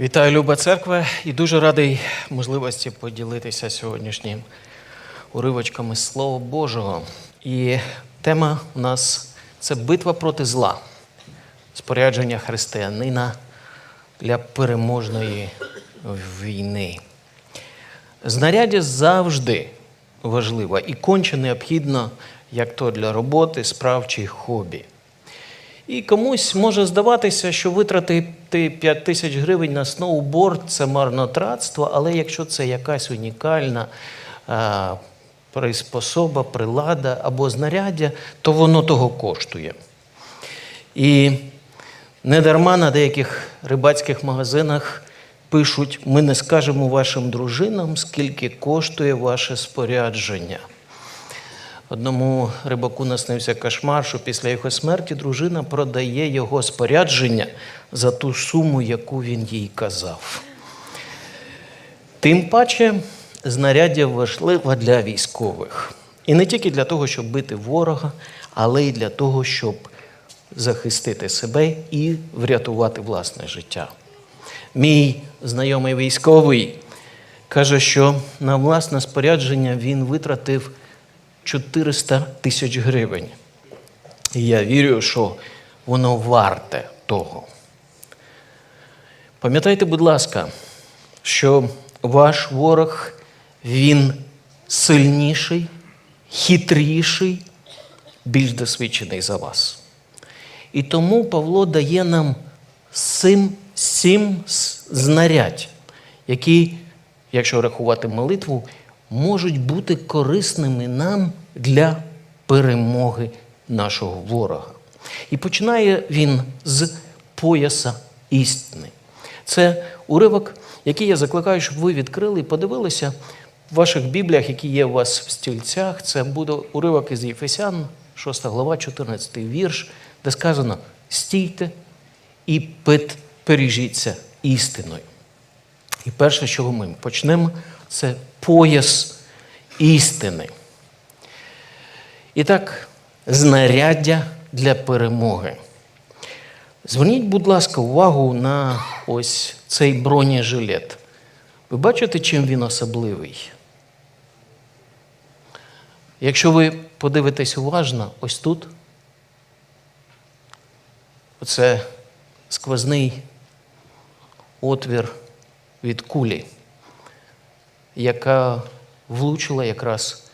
Вітаю, Люба Церква, і дуже радий можливості поділитися сьогоднішнім уривочками Слова Божого. І тема у нас це битва проти зла, спорядження християнина для переможної війни. Знаряддя завжди важливо і конче необхідно, як то для роботи, справ чи хобі. І комусь може здаватися, що витратити 5 тисяч гривень на сноуборд це марнотратство, але якщо це якась унікальна а, приспособа, прилада або знаряддя, то воно того коштує. І недарма на деяких рибацьких магазинах пишуть: ми не скажемо вашим дружинам, скільки коштує ваше спорядження. Одному рибаку наснився кошмар, що після його смерті дружина продає його спорядження за ту суму, яку він їй казав. Тим паче, знаряддя важливе для військових. І не тільки для того, щоб бити ворога, але й для того, щоб захистити себе і врятувати власне життя. Мій знайомий військовий каже, що на власне спорядження він витратив 400 тисяч гривень. І я вірю, що воно варте того. Пам'ятайте, будь ласка, що ваш ворог він сильніший, хитріший, більш досвідчений за вас. І тому Павло дає нам сім, сім знарядь, які, якщо рахувати молитву, можуть бути корисними нам для перемоги нашого ворога. І починає він з пояса істини. Це уривок, який я закликаю, щоб ви відкрили і подивилися в ваших бібліях, які є у вас в стільцях. Це буде уривок із Єфесян, 6 глава, 14 вірш, де сказано: стійте і пережіться істиною. І перше, що ми почнемо, це пояс істини. І так, знаряддя для перемоги. Зверніть, будь ласка, увагу на ось цей бронежилет. Ви бачите, чим він особливий? Якщо ви подивитесь уважно, ось тут оце сквозний отвір від кулі, яка влучила якраз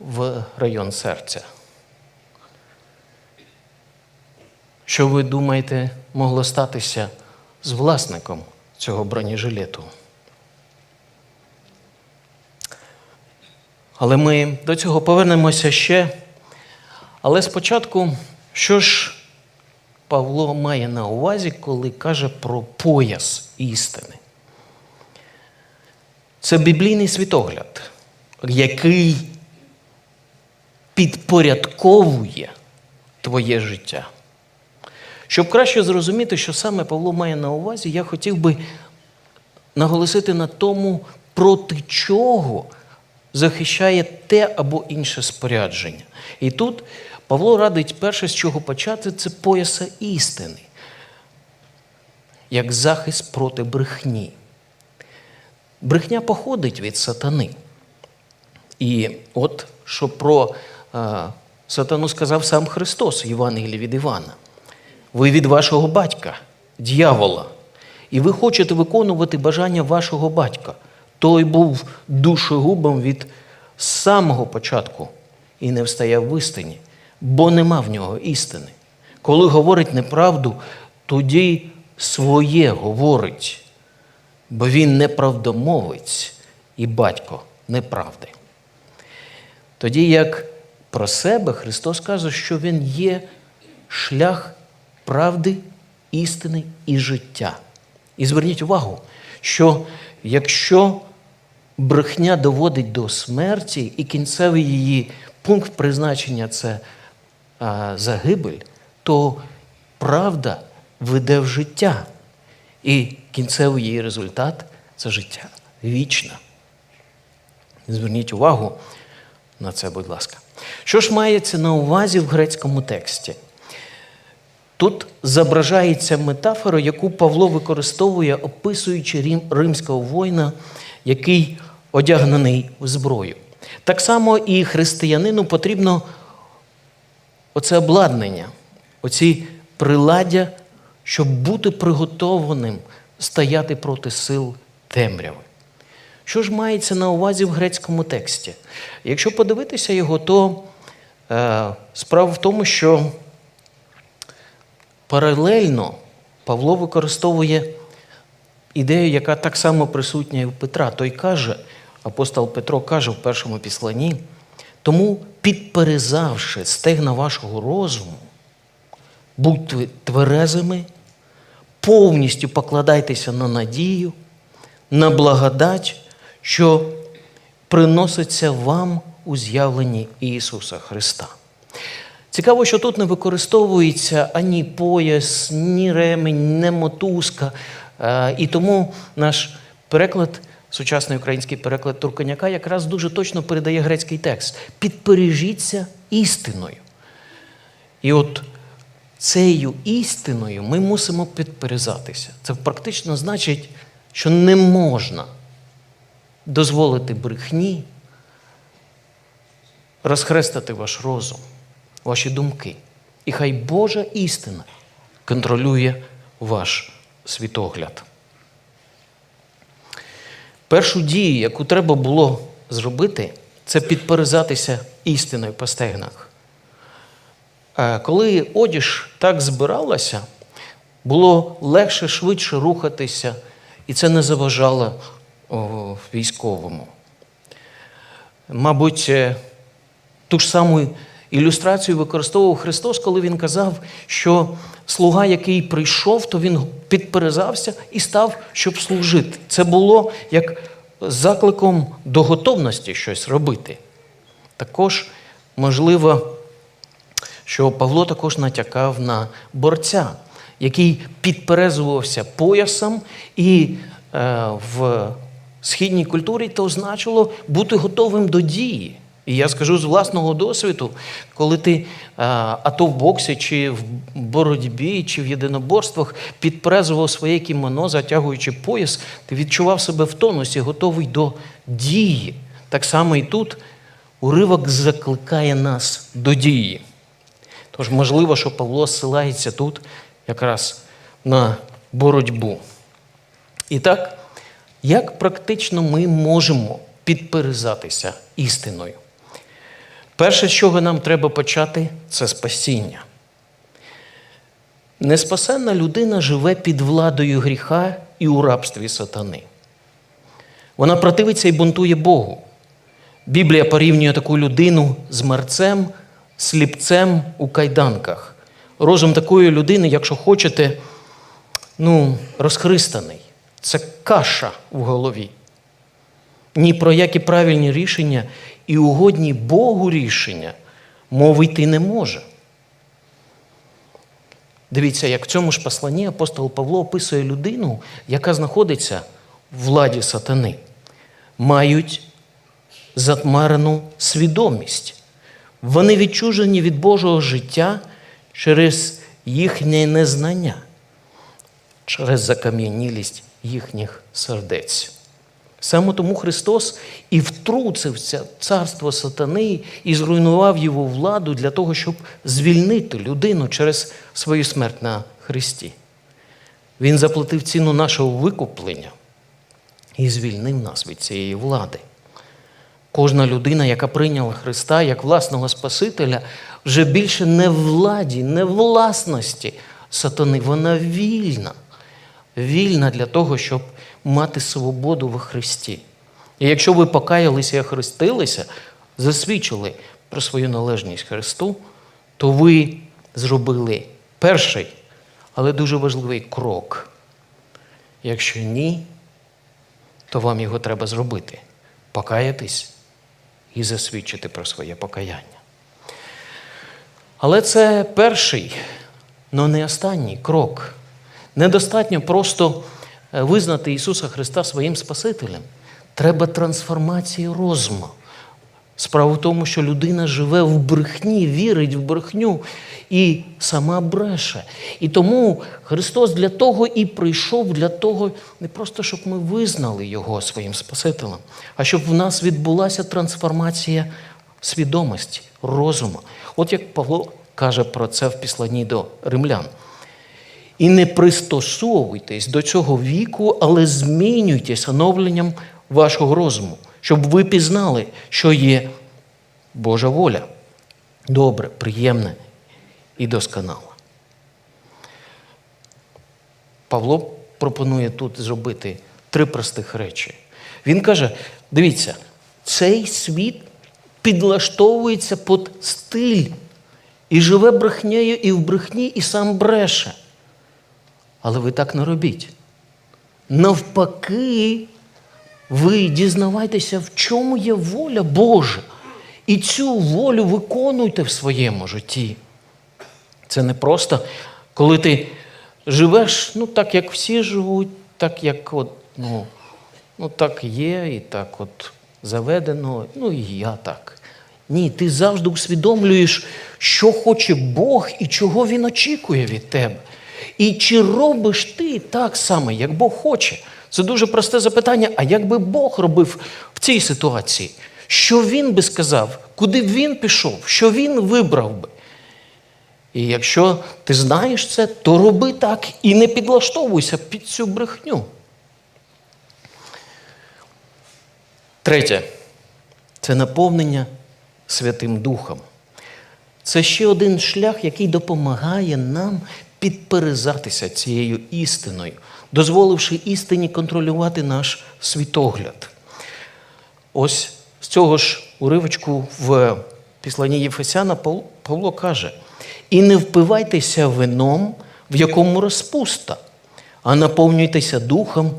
в район серця. Що ви думаєте, могло статися з власником цього бронежилету? Але ми до цього повернемося ще. Але спочатку, що ж Павло має на увазі, коли каже про пояс істини? Це біблійний світогляд, який підпорядковує твоє життя. Щоб краще зрозуміти, що саме Павло має на увазі, я хотів би наголосити на тому, проти чого захищає те або інше спорядження. І тут Павло радить перше, з чого почати, це пояса істини, як захист проти брехні. Брехня походить від сатани. І от що про а, сатану сказав сам Христос в Євангелії від Івана. Ви від вашого батька, дьявола, і ви хочете виконувати бажання вашого батька. Той був душогубом від самого початку і не встояв в істині, бо нема в нього істини. Коли говорить неправду, тоді своє говорить, бо він неправдомовець і батько неправди. Тоді як про себе Христос каже, що Він є шлях правди, істини і життя. І зверніть увагу, що якщо брехня доводить до смерті, і кінцевий її пункт призначення це загибель, то правда веде в життя. І кінцевий її результат це життя вічне. Зверніть увагу на це, будь ласка. Що ж мається на увазі в грецькому тексті? Тут зображається метафора, яку Павло використовує, описуючи рим- римського воїна, який одягнений в зброю. Так само і християнину потрібно оце обладнання, оці приладдя, щоб бути приготованим стояти проти сил темряви. Що ж мається на увазі в грецькому тексті? Якщо подивитися його, то е, справа в тому, що паралельно Павло використовує ідею, яка так само присутня і в Петра. Той каже, апостол Петро каже в першому післанні, тому підперезавши стегна вашого розуму, будьте тверезими, повністю покладайтеся на надію, на благодать, що приноситься вам у з'явленні Ісуса Христа. Цікаво, що тут не використовується ані пояс, ні ремень, ні мотузка. Е, І тому наш переклад, сучасний український переклад Турканяка, якраз дуже точно передає грецький текст. Підпережіться істиною. І от цією істиною ми мусимо підперезатися. Це практично значить, що не можна дозволити брехні розхрестити ваш розум, ваші думки. І хай Божа істина контролює ваш світогляд. Першу дію, яку треба було зробити, це підперезатися істиною по стегнах. Е, Коли одіж так збиралася, було легше, швидше рухатися, і це не заважало військовому. Мабуть, е, ту ж саму ілюстрацію використовував Христос, коли Він казав, що слуга, який прийшов, то він підперезався і став, щоб служити. Це було як закликом до готовності щось робити. Також, можливо, що Павло також натякав на борця, який підперезувався поясом, і е, в східній культурі то значило бути готовим до дії. І я скажу з власного досвіду, коли ти е, а то в боксі, чи в боротьбі, чи в єдиноборствах підпрезував своє кімоно, затягуючи пояс, ти відчував себе в тонусі, готовий до дії. Так само і тут уривок закликає нас до дії. Тож, можливо, що Павло ссилається тут якраз на боротьбу. І так, як практично ми можемо підперезатися істиною? Перше, з чого нам треба почати, це спасіння. Неспасенна людина живе під владою гріха і у рабстві сатани. Вона противиться і бунтує Богу. Біблія порівнює таку людину з мерцем, сліпцем у кайданках. Розум такої людини, якщо хочете, ну, розхристаний. Це каша в голові. Ні про які правильні рішення і угодні Богу рішення мови йти не може. Дивіться, як в цьому ж посланні апостол Павло описує людину, яка знаходиться в владі сатани. Мають затмарену свідомість. Вони відчужені від Божого життя через їхнє незнання, через закам'янілість їхніх сердець. Саме тому Христос і втруцився в царство сатани і зруйнував його владу для того, щоб звільнити людину через свою смерть на Христі. Він заплатив ціну нашого викуплення і звільнив нас від цієї влади. Кожна людина, яка прийняла Христа як власного Спасителя, вже більше не в владі, не в власності сатани. Вона вільна. Вільна для того, щоб мати свободу во Христі. І якщо ви покаялися і охрестилися, засвідчили про свою належність Христу, то ви зробили перший, але дуже важливий крок. Якщо ні, то вам його треба зробити. Покаятись і засвідчити про своє покаяння. Але це перший, але не останній крок. Недостатньо просто е, визнати Ісуса Христа своїм Спасителем. Треба трансформації розуму. Справа в тому, що людина живе в брехні, вірить в брехню і сама бреше. І тому Христос для того і прийшов, для того, не просто щоб ми визнали Його своїм Спасителем, а щоб в нас відбулася трансформація свідомості, розуму. От як Павло каже про це в післанні до римлян. І не пристосовуйтесь до цього віку, але змінюйтесь оновленням вашого розуму, щоб ви пізнали, що є Божа воля. Добре, приємне і досконале. Павло пропонує тут зробити три простих речі. Він каже: дивіться, цей світ підлаштовується під стиль і живе брехнею і в брехні, і сам бреше. Але ви так не робіть. Навпаки, ви дізнавайтеся, в чому є воля Божа. І цю волю виконуйте в своєму житті. Це не просто, коли ти живеш, ну так, як всі живуть, так, як от, ну, ну так є, і так от заведено, ну і я так. Ні, ти завжди усвідомлюєш, що хоче Бог і чого Він очікує від тебе. І чи робиш ти так само, як Бог хоче? Це дуже просте запитання. А як би Бог робив в цій ситуації? Що він би сказав, куди б він пішов, що він вибрав би? І якщо ти знаєш це, то роби так і не підлаштовуйся під цю брехню. Третє це наповнення Святим Духом. Це ще один шлях, який допомагає нам підперезатися цією істиною, дозволивши істині контролювати наш світогляд. Ось з цього ж уривочку в післанні Єфесяна Павло каже: і не впивайтеся вином, в якому розпуста, а наповнюйтеся духом,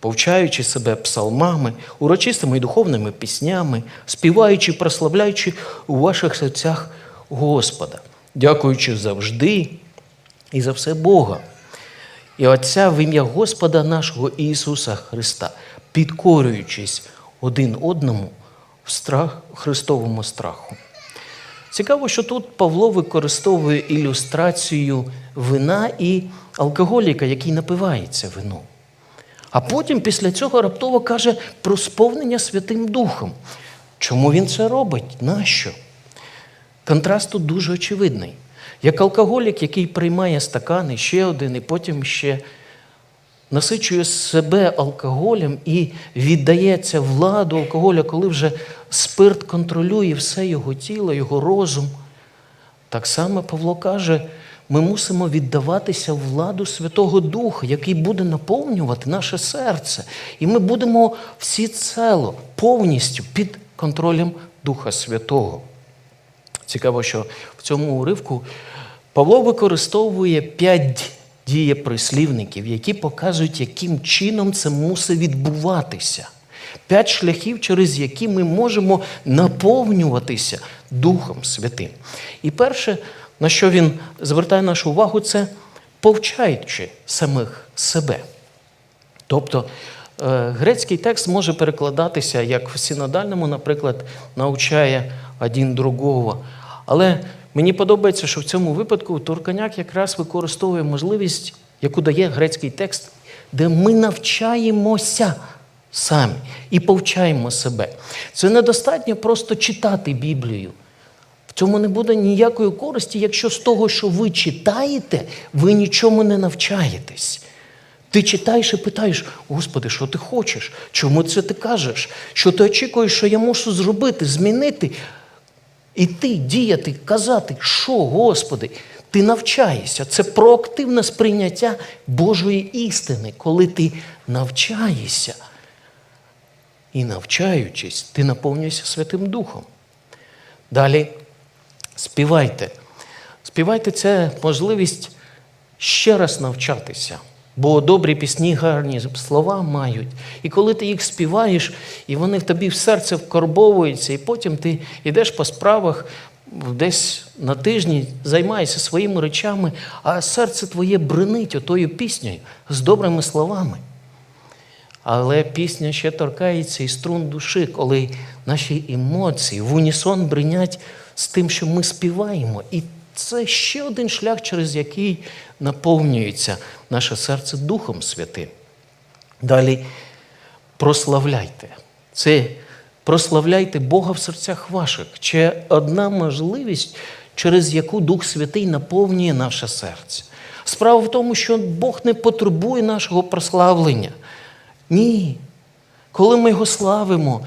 повчаючи себе псалмами, урочистими і духовними піснями, співаючи, прославляючи у ваших серцях Господа, дякуючи завжди і за все Бога. І Отця в ім'я Господа нашого Ісуса Христа, підкорюючись один одному в страх, Христовому страху. Цікаво, що тут Павло використовує ілюстрацію вина і алкоголіка, який напивається вином. А потім після цього раптово каже про сповнення Святим Духом. Чому він це робить? Нащо? Контраст тут дуже очевидний. Як алкоголік, який приймає стакан, і ще один, і потім ще насичує себе алкоголем і віддається владу алкоголя, коли вже спирт контролює все його тіло, його розум. Так само Павло каже, ми мусимо віддаватися владу Святого Духа, який буде наповнювати наше серце. І ми будемо всі цело повністю під контролем Духа Святого. Цікаво, що в цьому уривку Павло використовує п'ять дієприслівників, які показують, яким чином це мусить відбуватися. П'ять шляхів, через які ми можемо наповнюватися Духом Святим. І перше, на що він звертає нашу увагу, це повчаючи самих себе. Тобто е, грецький текст може перекладатися як в синодальному, наприклад, навчає один другого. Але мені подобається, що в цьому випадку Турканяк якраз використовує можливість, яку дає грецький текст, де ми навчаємося самі і повчаємо себе. Це недостатньо просто читати Біблію. В цьому не буде ніякої користі, якщо з того, що ви читаєте, ви нічому не навчаєтесь. Ти читаєш і питаєш, Господи, що ти хочеш? Чому це ти кажеш? Що ти очікуєш, що я мушу зробити, змінити? Іти, діяти, казати, що, Господи, ти навчаєшся. Це проактивне сприйняття Божої істини, коли ти навчаєшся. І навчаючись, ти наповнюєшся Святим Духом. Далі співайте. Співайте це можливість ще раз навчатися. Бо добрі пісні, гарні слова мають. І коли ти їх співаєш, і вони в тобі в серце вкорбовуються, і потім ти йдеш по справах десь на тижні, займаєшся своїми речами, а серце твоє бренить отою піснею з добрими словами. Але пісня ще торкається і струн душі, коли наші емоції в унісон бринять з тим, що ми співаємо. І це ще один шлях, через який наповнюється наше серце Духом Святим. Далі прославляйте. Це прославляйте Бога в серцях ваших. Ще одна можливість, через яку Дух Святий наповнює наше серце. Справа в тому, що Бог не потребує нашого прославлення. Ні. Коли ми його славимо,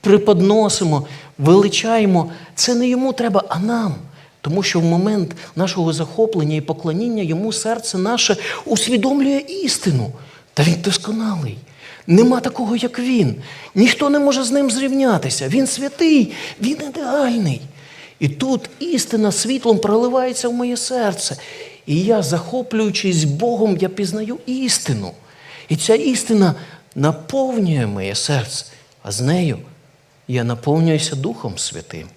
преподносимо, величаємо, це не йому треба, а нам. Тому що в момент нашого захоплення і поклоніння йому серце наше усвідомлює істину. Та він досконалий. Нема такого, як він. Ніхто не може з ним зрівнятися. Він святий, він ідеальний. І тут істина світлом проливається в моє серце. І я, захоплюючись Богом, я пізнаю істину. І ця істина наповнює моє серце, а з нею я наповнююся Духом Святим,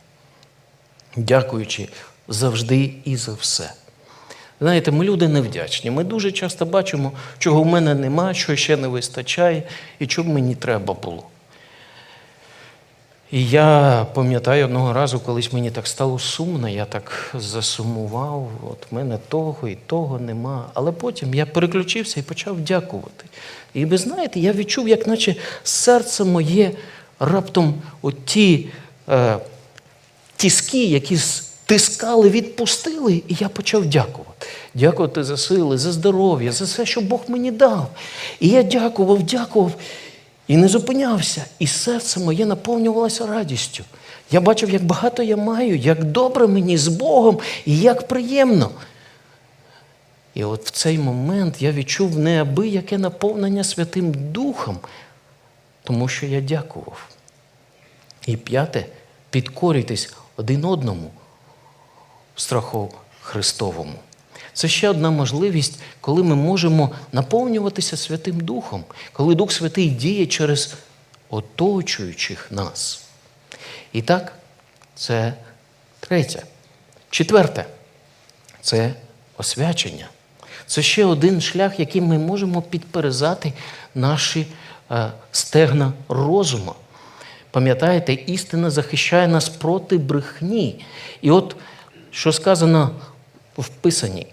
дякуючи завжди і за все. Знаєте, ми люди невдячні. Ми дуже часто бачимо, чого в мене нема, що ще не вистачає і чого мені треба було. І я пам'ятаю одного разу, колись мені так стало сумно, я так засумував, от мене того і того нема. Але потім я переключився і почав дякувати. І ви знаєте, я відчув, як наче серце моє раптом от ті е, тіски, які стискали, відпустили, і я почав дякувати. Дякувати за сили, за здоров'я, за все, що Бог мені дав. І я дякував, дякував. І не зупинявся, і серце моє наповнювалося радістю. Я бачив, як багато я маю, як добре мені з Богом і як приємно. І от в цей момент я відчув неабияке наповнення Святим Духом, тому що я дякував. І п'яте, підкорюйтесь один одному страху Христовому. Це ще одна можливість, коли ми можемо наповнюватися Святим Духом, коли Дух Святий діє через оточуючих нас. І так, це третє. Четверте це освячення. Це ще один шлях, яким ми можемо підперезати наші е, стегна розуму. Пам'ятаєте, істина захищає нас проти брехні. І от що сказано в Писанні,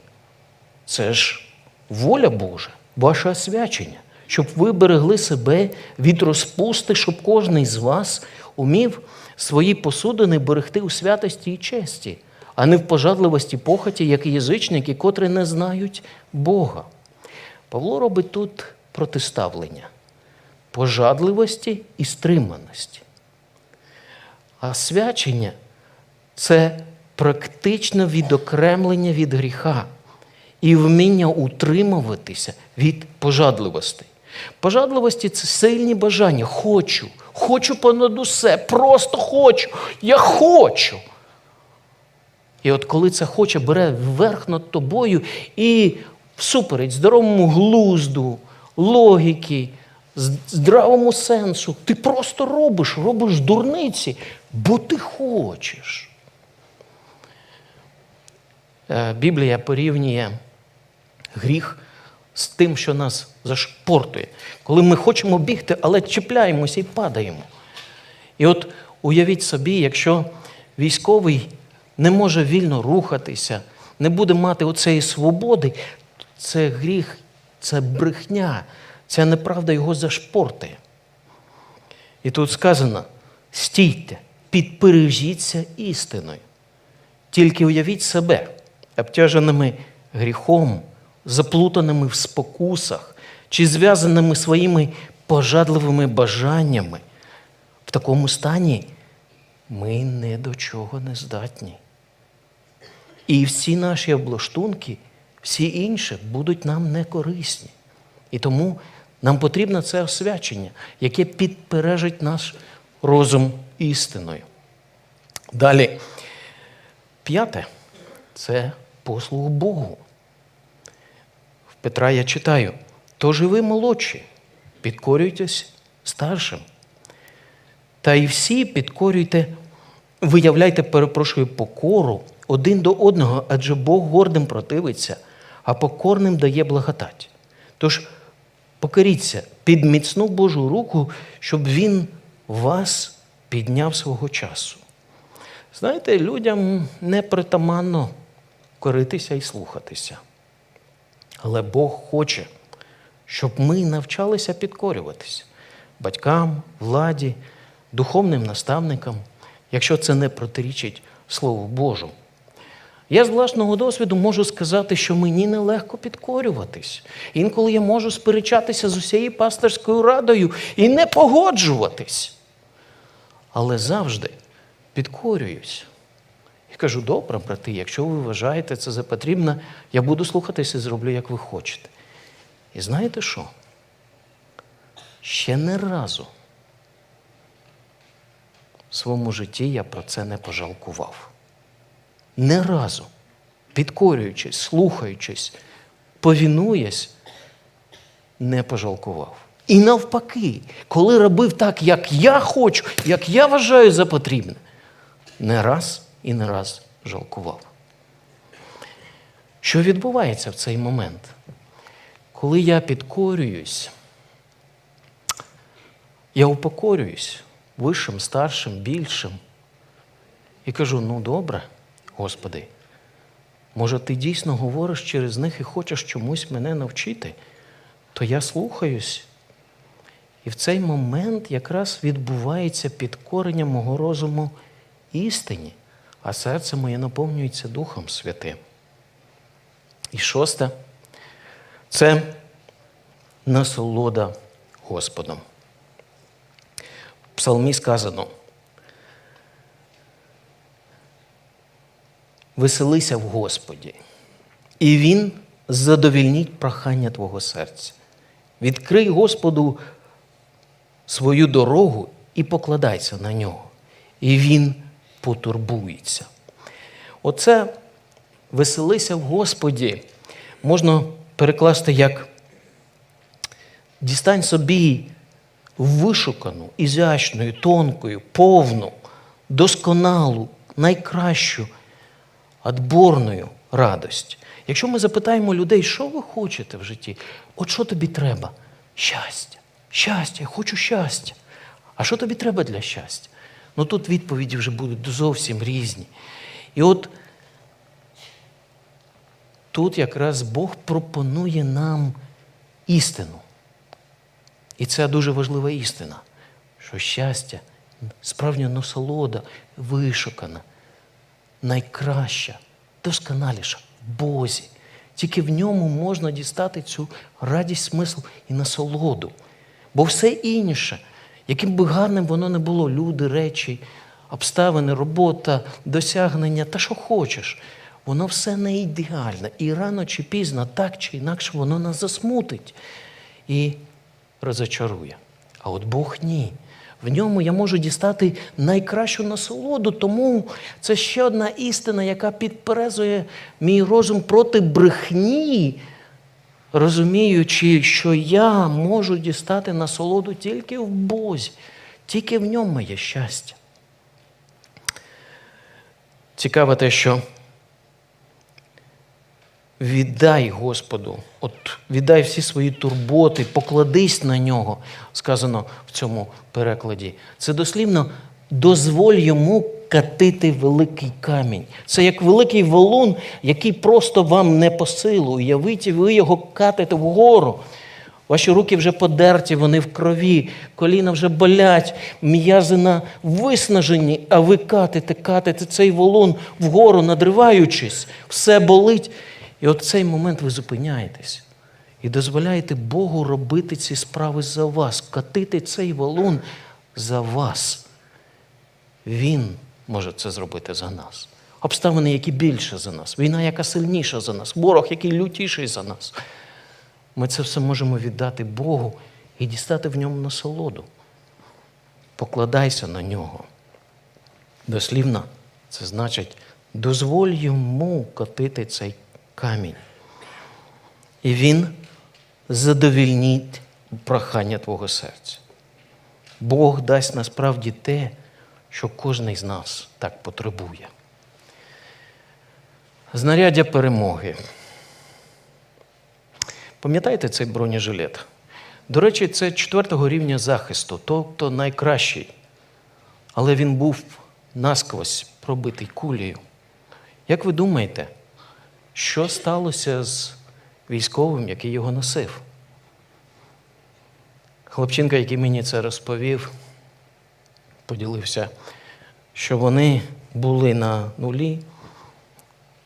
це ж воля Божа, ваше освячення, щоб ви берегли себе від розпусти, щоб кожен з вас умів свої посудини берегти у святості і честі, а не в пожадливості похоті, як язичники, котрі не знають Бога. Павло робить тут протиставлення пожадливості і стриманості. А свячення це практичне відокремлення від гріха і вміння утримуватися від пожадливостей. Пожадливості це сильні бажання. Хочу, хочу понад усе, просто хочу. Я хочу. І от коли це хоче бере вверх над тобою і всупереч здоровому глузду, логіки, здравому сенсу, ти просто робиш, робиш дурниці, бо ти хочеш. Е, Біблія порівнює гріх з тим, що нас зашпортує. Коли ми хочемо бігти, але чіпляємося і падаємо. І от уявіть собі, якщо військовий не може вільно рухатися, не буде мати оцеї свободи, це гріх, це брехня, ця неправда його зашпортує. І тут сказано: стійте, підпережіться істиною. Тільки уявіть себе обтяженими гріхом, заплутаними в спокусах чи зв'язаними своїми пожадливими бажаннями. В такому стані ми ні до чого не здатні. І всі наші облаштунки, всі інші будуть нам не корисні. І тому нам потрібно це освячення, яке підпережить наш розум істиною. Далі, п'яте це послуг Богу. В Петра я читаю: тож і ви молодші, підкорюйтесь старшим. Та й всі підкорюйте, виявляйте, перепрошую, покору один до одного, адже Бог гордим противиться, а покорним дає благодать. Тож покоріться під міцну Божу руку, щоб Він вас підняв свого часу. Знаєте, людям не притаманно коритися і слухатися. Але Бог хоче, щоб ми навчалися підкорюватися батькам, владі, духовним наставникам, якщо це не протирічить Слову Божому. Я з власного досвіду можу сказати, що мені нелегко підкорюватись. Інколи я можу сперечатися з усією пасторською радою і не погоджуватись. Але завжди підкорююсь. Кажу, добре, брати, якщо ви вважаєте це за потрібне, я буду слухатися і зроблю, як ви хочете. І знаєте що? Ще не разу в своєму житті я про це не пожалкував. Не разу, підкорюючись, слухаючись, повінуясь, не пожалкував. І навпаки, коли робив так, як я хочу, як я вважаю за потрібне, не раз і не раз жалкував. Що відбувається в цей момент? Коли я підкорююсь, я упокорююсь вищим, старшим, більшим і кажу: ну добре, Господи, може, ти дійсно говориш через них і хочеш чомусь мене навчити, то я слухаюсь. І в цей момент якраз відбувається підкорення мого розуму істині, а серце моє наповнюється Духом Святим. І шосте це насолода Господом. В псалмі сказано. Веселися в Господі, і Він задовільнить прохання твого серця. Відкрий Господу свою дорогу і покладайся на нього. І Він потурбується. Оце веселися в Господі можна перекласти як дістань собі вишукану, ізящну, тонкою, повну, досконалу, найкращу, адборною радость. Якщо ми запитаємо людей, що ви хочете в житті, от що тобі треба? Щастя, щастя, я хочу щастя. А що тобі треба для щастя? Ну тут відповіді вже будуть зовсім різні. І от тут якраз Бог пропонує нам істину. І це дуже важлива істина, що щастя, справжня насолода, вишукана, найкраща, досконаліша в Бозі. Тільки в ньому можна дістати цю радість, смисл і насолоду. Бо все інше, яким би гарним воно не було, люди, речі, обставини, робота, досягнення та що хочеш, воно все не ідеальне. І рано чи пізно, так чи інакше, воно нас засмутить і розочарує. А от Бог ні. В ньому я можу дістати найкращу насолоду, тому це ще одна істина, яка підперезує мій розум проти брехні, розуміючи, що я можу дістати насолоду тільки в Бозі, тільки в ньому є щастя. Цікаво те, що віддай Господу, от віддай всі свої турботи, покладись на нього, сказано в цьому перекладі. Це дослівно дозволь йому катити великий камінь. Це як великий валун, який просто вам не по силу. Уявіть, ви його катите вгору. Ваші руки вже подерті, вони в крові, коліна вже болять, м'язи на виснажені, а ви катите, катите цей волон вгору, надриваючись, все болить. І от цей момент ви зупиняєтесь і дозволяєте Богу робити ці справи за вас, катити цей валун за вас. Він може це зробити за нас. Обставини, які більше за нас, війна, яка сильніша за нас, ворог, який лютіший за нас. Ми це все можемо віддати Богу і дістати в ньому насолоду. Покладайся на нього. Дослівно, це значить, дозволь йому котити цей камінь. І він задовільнить прохання твого серця. Бог дасть насправді те, що кожен з нас так потребує. Знаряддя перемоги. Пам'ятаєте цей бронежилет? До речі, це четвертого рівня захисту, тобто найкращий. Але він був насквозь пробитий кулею. Як ви думаєте, що сталося з військовим, який його носив? Хлопчинка, який мені це розповів, поділився, що вони були на нулі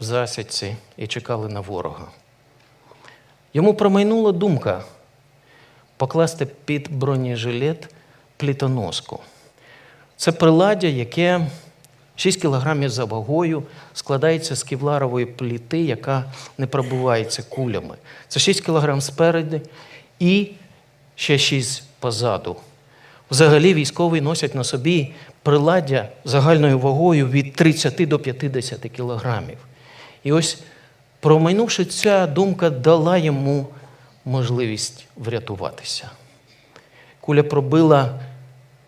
в засідці і чекали на ворога. Йому промайнула думка покласти під бронежилет плітоноску. Це приладдя, яке 6 кілограмів за вагою складається з кевларової пліти, яка не пробивається кулями. Це 6 кілограм спереду і ще 6 позаду. Взагалі військові носять на собі приладдя загальною вагою від 30 до 50 кілограмів. І ось, промайнувши ця думка, дала йому можливість врятуватися. Куля пробила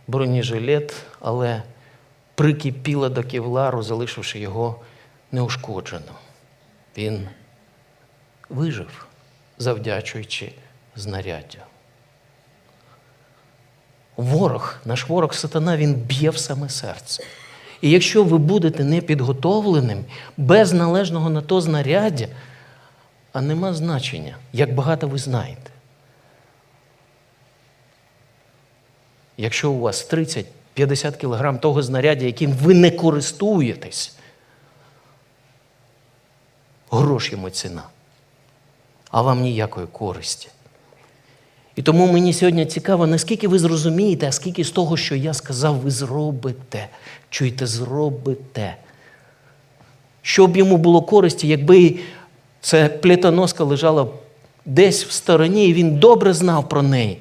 бронежилет, але прикипіла до кевлару, залишивши його неушкодженим. Він вижив, завдячуючи знаряддю. Ворог, наш ворог сатана, він б'є в саме серце. І якщо ви будете непідготовленим, без належного на то знаряддя, а нема значення, як багато ви знаєте. Якщо у вас 30-50 кілограм того знаряддя, яким ви не користуєтесь, грош йому ціна, а вам ніякої користі. І тому мені сьогодні цікаво, наскільки ви зрозумієте, а скільки з того, що я сказав, ви зробите. Чуєте, зробите. Щоб йому було користі, якби ця плітоноска лежала десь в стороні, і він добре знав про неї,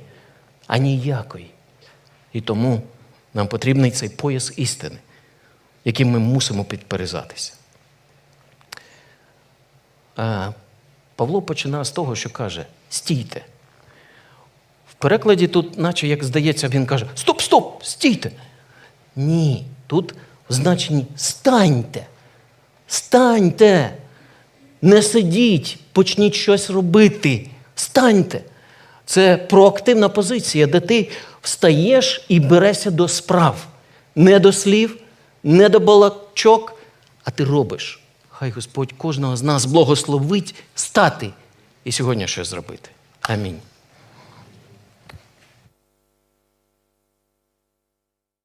а ніякої. І тому нам потрібний цей пояс істини, яким ми мусимо підперезатися. Павло починає з того, що каже: стійте. В перекладі тут, наче як здається, він каже: Стоп, стоп, стійте. Ні, тут в значенні станьте. Станьте. Не сидіть, почніть щось робити. Станьте. Це проактивна позиція, де ти встаєш і берешся до справ. Не до слів, не до балачок, а ти робиш. Хай Господь кожного з нас благословить стати і сьогодні щось зробити. Амінь.